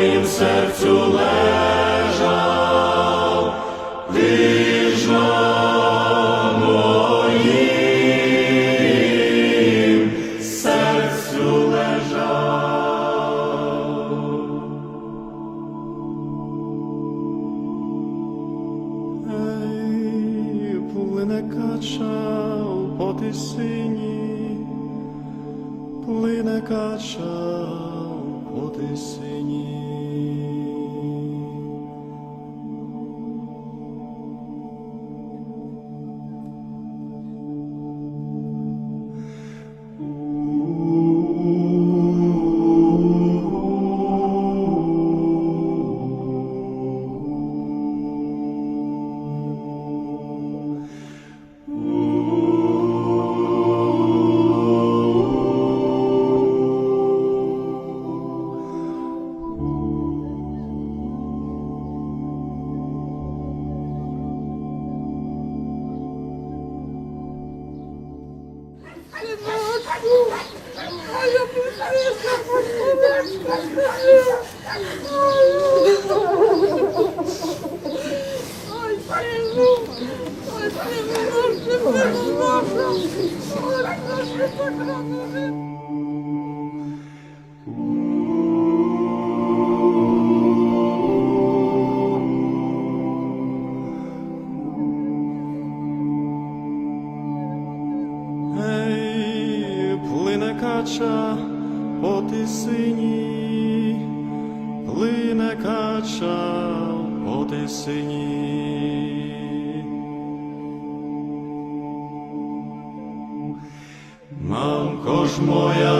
на моїм серцю кача Одесині. Мамко ж моя,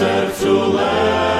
Серцю лежав,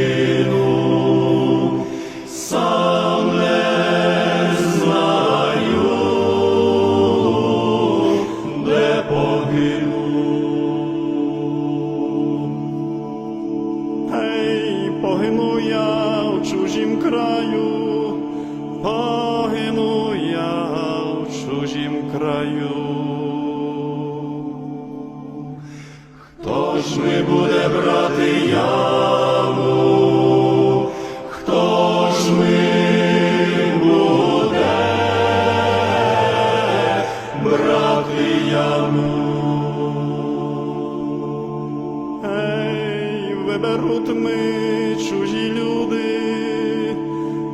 виберуть ми чужі люди,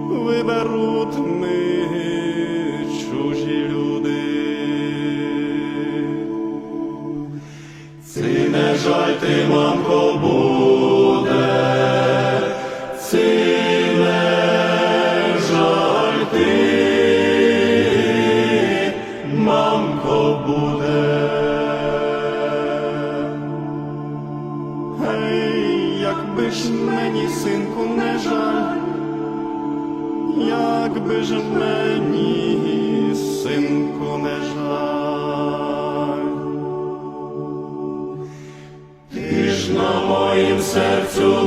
виберуть ми чужі люди. Ці не жаль ти, мамко, буде, ж мені, синку, не жаль. Ти ж на моїм серцю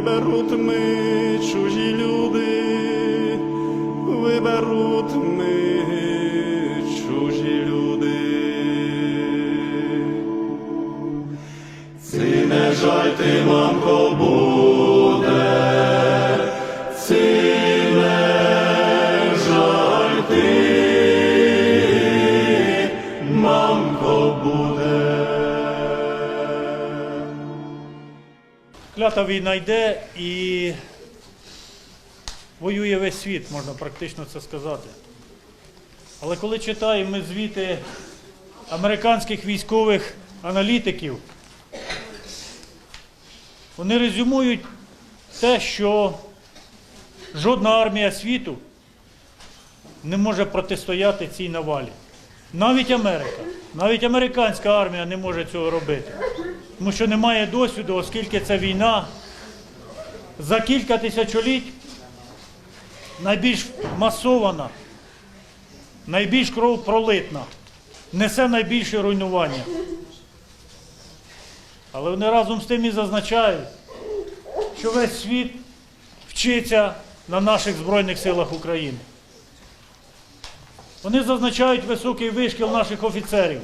виберуть ми чужі люди, виберуть ми чужі люди. Ці не жаль ти, мамко, Клята війна йде і воює весь світ, можна практично це сказати. Але коли читаємо звіти американських військових аналітиків, вони резюмують те, що жодна армія світу не може протистояти цій навалі. Навіть Америка, навіть американська армія не може цього робити. Тому що немає досвіду, оскільки це війна за кілька тисячоліть найбільш масована, найбільш кровопролитна, несе найбільше руйнування. Але вони разом з тим і зазначають, що весь світ вчиться на наших Збройних силах України. Вони зазначають високий вишкіл наших офіцерів,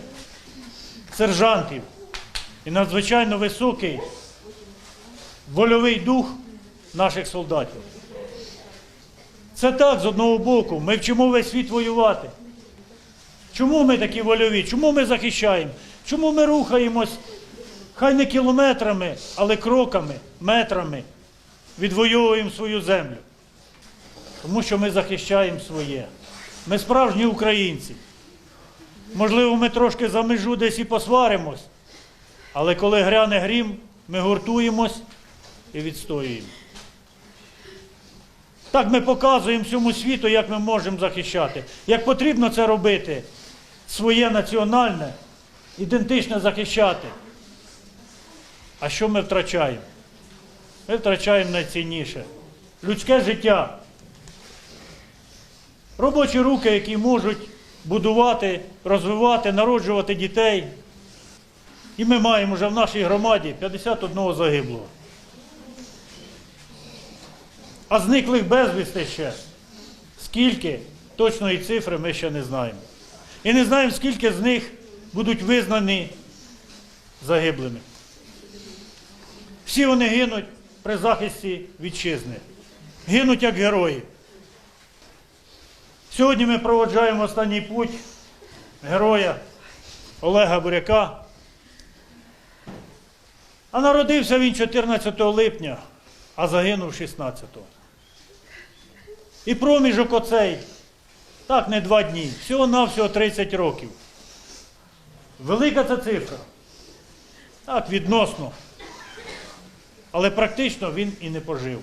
сержантів і надзвичайно високий вольовий дух наших солдатів. Це так, з одного боку, ми вчимо весь світ воювати. Чому ми такі вольові? Чому ми захищаємо? Чому ми рухаємось, хай не кілометрами, але кроками, метрами відвоюємо свою землю? Тому що ми захищаємо своє. Ми справжні українці. Можливо, ми трошки за межу десь і посваримось, але коли гряне грім, ми гуртуємось і відстоюємо. Так ми показуємо всьому світу, як ми можемо захищати. Як потрібно це робити, своє національне, ідентичне захищати. А що ми втрачаємо? Ми втрачаємо найцінніше людське життя. Робочі руки, які можуть будувати, розвивати, народжувати дітей. І ми маємо вже в нашій громаді 51 загиблого. А зниклих безвісти ще. Скільки точної цифри ми ще не знаємо. І не знаємо, скільки з них будуть визнані загиблими. Всі вони гинуть при захисті вітчизни. гинуть як герої. Сьогодні ми проводжаємо останній путь героя Олега Буряка. А народився він 14 липня, а загинув 16-го. І проміжок оцей, так не два дні, всього-навсього 30 років. Велика ця цифра. Так, відносно. Але практично він і не пожив.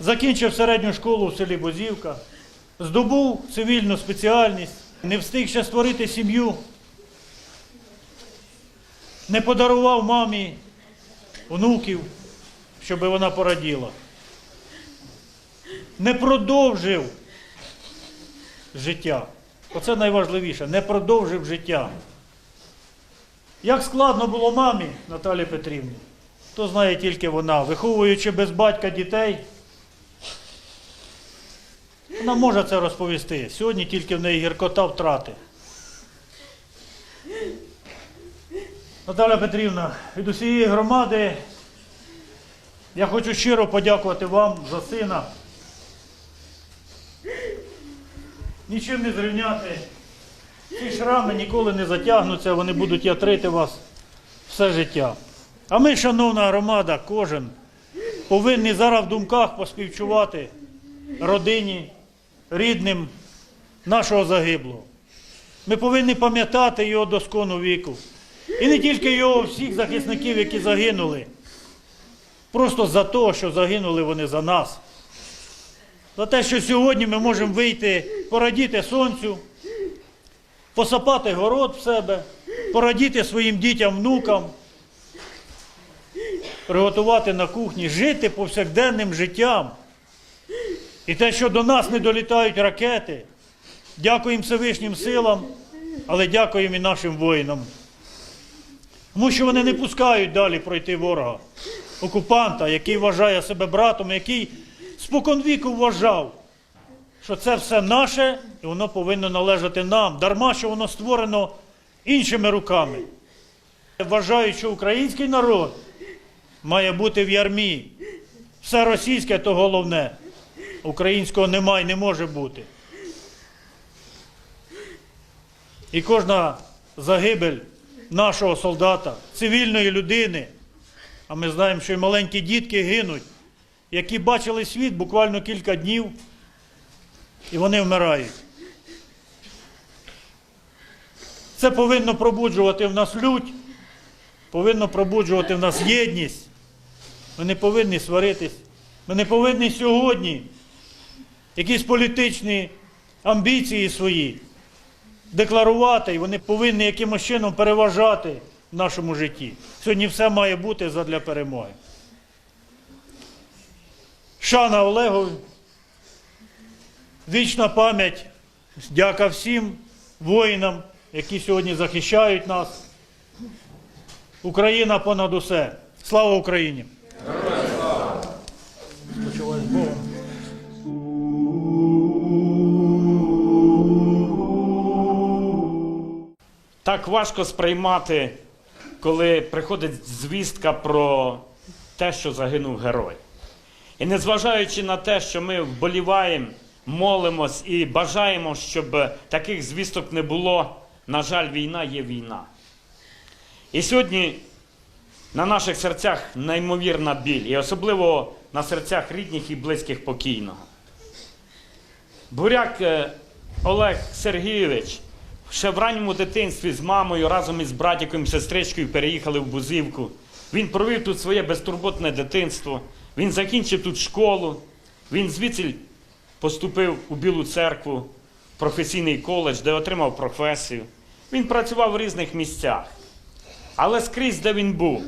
Закінчив середню школу в селі Бозівка, здобув цивільну спеціальність, не встиг ще створити сім'ю, не подарував мамі внуків, щоб вона пораділа. Не продовжив життя. Оце найважливіше, не продовжив життя. Як складно було мамі Наталі Петрівні, то знає тільки вона, виховуючи без батька дітей. Вона може це розповісти. Сьогодні тільки в неї гіркота втрати. Наталя Петрівна, від усієї громади я хочу щиро подякувати вам за сина. Нічим не зрівняти. Ці шрами ніколи не затягнуться, вони будуть ятрити вас все життя. А ми, шановна громада, кожен повинні зараз в думках поспівчувати родині, рідним нашого загиблого. Ми повинні пам'ятати його доскону віку. І не тільки його, всіх захисників, які загинули. Просто за те, що загинули вони за нас. За те, що сьогодні ми можемо вийти, порадіти сонцю, посапати город в себе, порадіти своїм дітям, внукам, приготувати на кухні, жити повсякденним життям. І те, що до нас не долітають ракети, дякуємо Всевишнім силам, але дякуємо і нашим воїнам. Тому що вони не пускають далі пройти ворога, окупанта, який вважає себе братом, який споконвіку вважав, що це все наше і воно повинно належати нам, дарма, що воно створено іншими руками. Вважають, що український народ має бути в ярмі. Все російське то головне. Українського немає, не може бути. І кожна загибель нашого солдата, цивільної людини, а ми знаємо, що і маленькі дітки гинуть, які бачили світ буквально кілька днів, і вони вмирають. Це повинно пробуджувати в нас лють, повинно пробуджувати в нас єдність. Ми не повинні сваритись. Ми не повинні сьогодні якісь політичні амбіції свої декларувати, і вони повинні якимось чином переважати в нашому житті. Сьогодні все має бути задля перемоги. Шана Олегові, вічна пам'ять, дяка всім воїнам, які сьогодні захищають нас. Україна понад усе. Слава Україні! Так важко сприймати, коли приходить звістка про те, що загинув герой. І незважаючи на те, що ми вболіваємо, молимось і бажаємо, щоб таких звісток не було, на жаль, війна є війна. І сьогодні на наших серцях неймовірна біль, і особливо на серцях рідних і близьких покійного. Буряк е, Олег Сергійович ще в ранньому дитинстві з мамою разом із братиком і сестричкою переїхали в Бузівку. Він провів тут своє безтурботне дитинство. Він закінчив тут школу. Він звідси поступив у Білу церкву, професійний коледж, де отримав професію. Він працював в різних місцях. Але скрізь, де він був,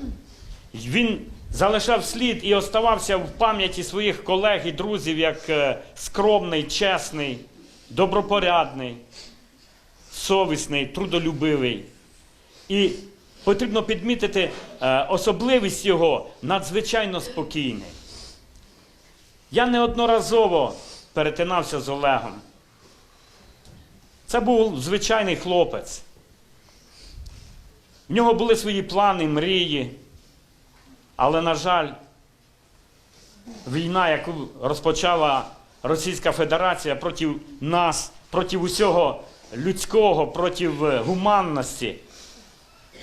він залишав слід і оставався в пам'яті своїх колег і друзів як е, скромний, чесний, добропорядний, совісний, трудолюбивий. І потрібно підмітити е, особливість його надзвичайно спокійний. Я неодноразово перетинався з Олегом. Це був звичайний хлопець. В нього були свої плани, мрії, але, на жаль, війна, яку розпочала Російська Федерація проти нас, проти усього людського, проти е, гуманності,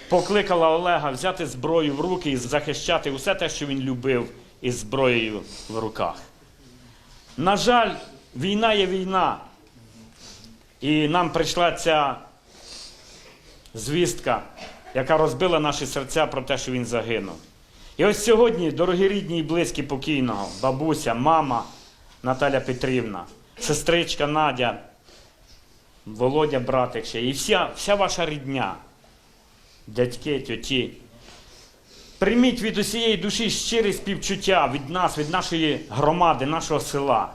покликала Олега взяти зброю в руки і захищати усе те, що він любив із зброєю в руках. На жаль, війна є війна. І нам прийшла ця звістка, яка розбила наші серця про те, що він загинув. І ось сьогодні, дорогі рідні і близькі покійного, бабуся, мама Наталя Петрівна, сестричка Надя, Володя, братик ще, і вся, вся ваша рідня, дядьки, тьоті. Прийміть від усієї душі щирі співчуття від нас, від нашої громади, нашого села.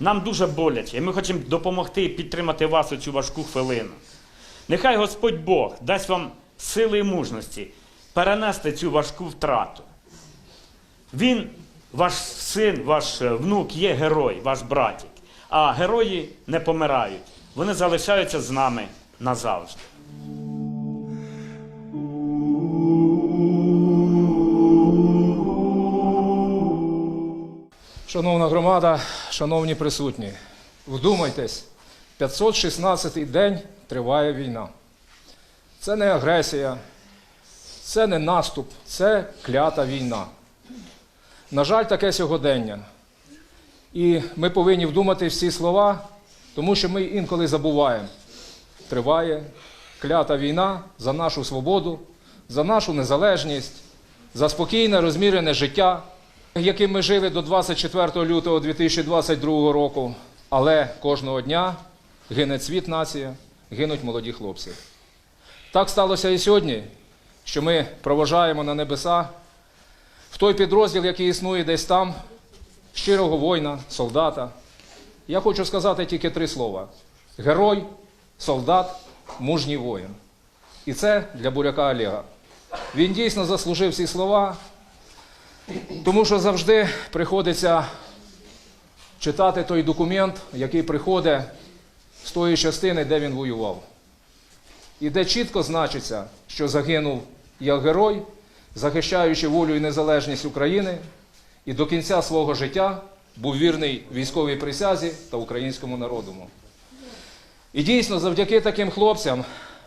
Нам дуже боляче, і ми хочемо допомогти і підтримати вас у цю важку хвилину. Нехай Господь Бог дасть вам сили і мужності перенести цю важку втрату. Він, ваш син, ваш внук є герой, ваш братик. А герої не помирають. Вони залишаються з нами назавжди. Шановна громада, шановні присутні, вдумайтесь, 516-й день триває війна. Це не агресія, це не наступ, це клята війна. На жаль, таке сьогодення. І ми повинні вдумати всі слова, тому що ми інколи забуваємо. Триває клята війна за нашу свободу, за нашу незалежність, за спокійне, розмірене життя, яким ми жили до 24 лютого 2022 року. Але кожного дня гине цвіт нація, гинуть молоді хлопці. Так сталося і сьогодні, що ми проважаємо на небеса в той підрозділ, який існує десь там, щирого воїна, солдата. Я хочу сказати тільки три слова: герой, солдат, мужній воїн. І це для буряка Олега. Він дійсно заслужив ці слова, тому що завжди приходиться читати той документ, який приходить з тої частини, де він воював. І де чітко значиться, що загинув як герой, захищаючи волю і незалежність України, і до кінця свого життя був вірний військовій присязі та українському народу. І дійсно, завдяки таким хлопцям,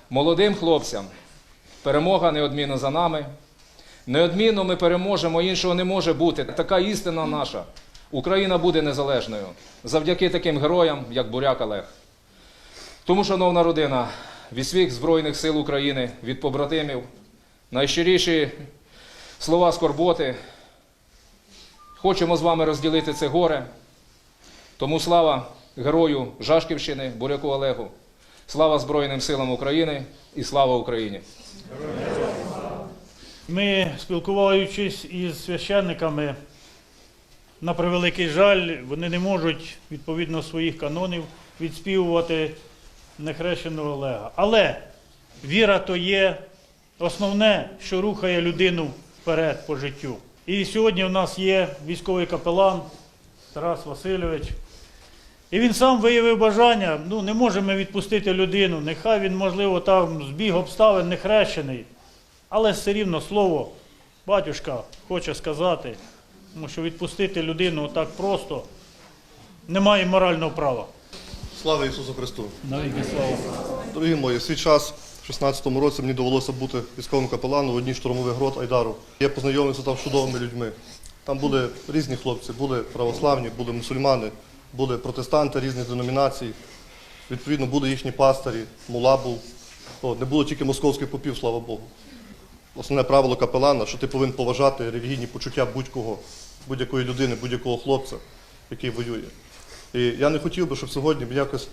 молодим хлопцям, перемога неодмінно за нами. Неодмінно ми переможемо, іншого не може бути. Така істина наша. Україна буде незалежною завдяки таким героям, як Буряк Олег. Тому, шановна родина, від всіх Збройних сил України, від побратимів, найщиріші слова скорботи. Хочемо з вами розділити це горе. Тому слава герою Жашківщини, Буряку Олегу, слава Збройним силам України і слава Україні! Ми, спілкуючись із священниками, на превеликий жаль, вони не можуть відповідно своїх канонів відспівувати нехрещеного Олега. Але віра то є основне, що рухає людину вперед по життю. І сьогодні у нас є військовий капелан Тарас Васильович. І він сам виявив бажання, ну не можемо відпустити людину, нехай він, можливо, там збіг обставин не хрещений. Але все рівно слово батюшка хоче сказати, тому що відпустити людину так просто немає морального права. Слава Ісусу Христу! Навіки слава. Дорогі мої, свій час, в 16-му році, мені довелося бути військовим капеланом в одній штурмових грот Айдару. Я познайомився там з чудовими людьми. Там були різні хлопці, були православні, були мусульмани, були протестанти різних деномінацій. Відповідно, були їхні пастирі, мула був. Не було тільки московських попів, слава Богу. Основне правило капелана, що ти повинен поважати релігійні почуття будь-кого, будь-якої людини, будь-якого хлопця, який воює. І я не хотів би, щоб сьогодні якось,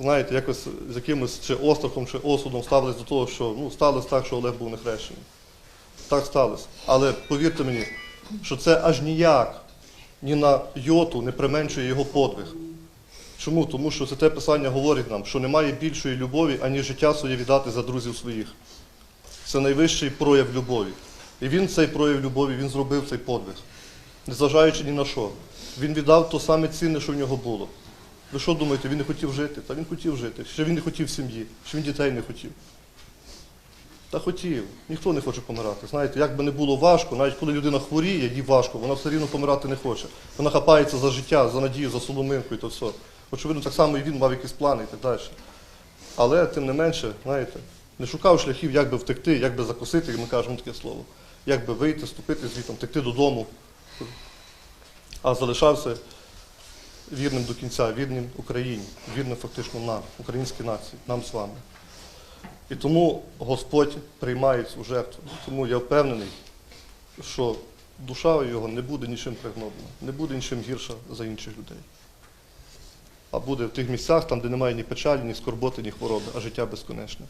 знаєте, якось з якимось чи острахом, чи осудом ставились до того, що ну, сталося так, що Олег був нехрещений. Так сталося. Але повірте мені, що це аж ніяк, ні на йоту не применшує його подвиг. Чому? Тому що це писання говорить нам, що немає більшої любові, ані життя своє віддати за друзів своїх. Це найвищий прояв любові. І він цей прояв любові, він зробив цей подвиг, незважаючи ні на що. Він віддав то саме цінне, що в нього було. Ви що думаєте, він не хотів жити? Та він хотів жити. Ще він не хотів сім'ї, ще він дітей не хотів. Та хотів. Ніхто не хоче помирати. Знаєте, як би не було важко, навіть коли людина хворіє, їй важко, вона все рівно помирати не хоче. Вона хапається за життя, за надію, за соломинку і то все. Очевидно, так само і він мав якісь плани і так далі. Але тим не менше, знаєте, не шукав шляхів, як би втекти, як би закусити, як ми кажемо таке слово, як би вийти, ступити звітом, втекти додому. А залишався вірним до кінця, вірним Україні, вірним фактично нам, українській нації, нам з вами. І тому Господь приймає цю жертву. Тому я впевнений, що душа його не буде нічим пригноблена, не буде нічим гірша за інших людей. А буде в тих місцях, там, де немає ні печалі, ні скорботи, ні хвороби, а життя безконечне.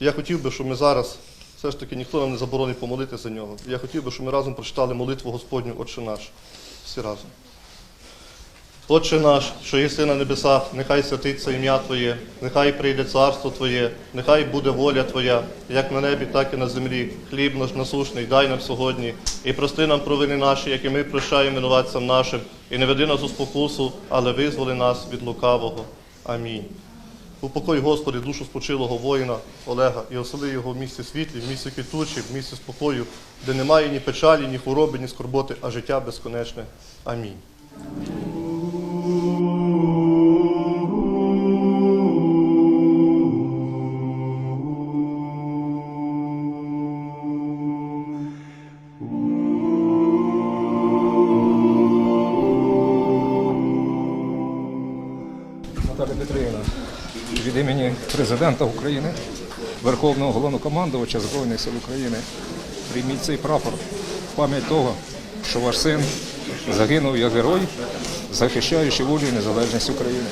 Я хотів би, щоб ми зараз, все ж таки, ніхто нам не заборонить помолити за нього. Я хотів би, щоб ми разом прочитали молитву Господню Отче наш. Всі разом. Отче наш, що єси на небесах, нехай святиться ім'я Твоє, нехай прийде царство Твоє, нехай буде воля Твоя, як на небі, так і на землі. Хліб наш насушний дай нам сьогодні, і прости нам провини наші, які ми прощаємо винуватцям нашим, і не веди нас у спокусу, але визволи нас від лукавого. Амінь. Упокой, Господи, душу спочилого воїна Олега і осели його в місці світлі, в місці квітучі, в місці спокою, де немає ні печалі, ні хвороби, ні скорботи, а життя безконечне. Амінь. Президента України, Верховного головнокомандувача Збройних сил України, прийміть цей прапор в пам'ять того, що ваш син загинув як герой, захищаючи волю і незалежність України.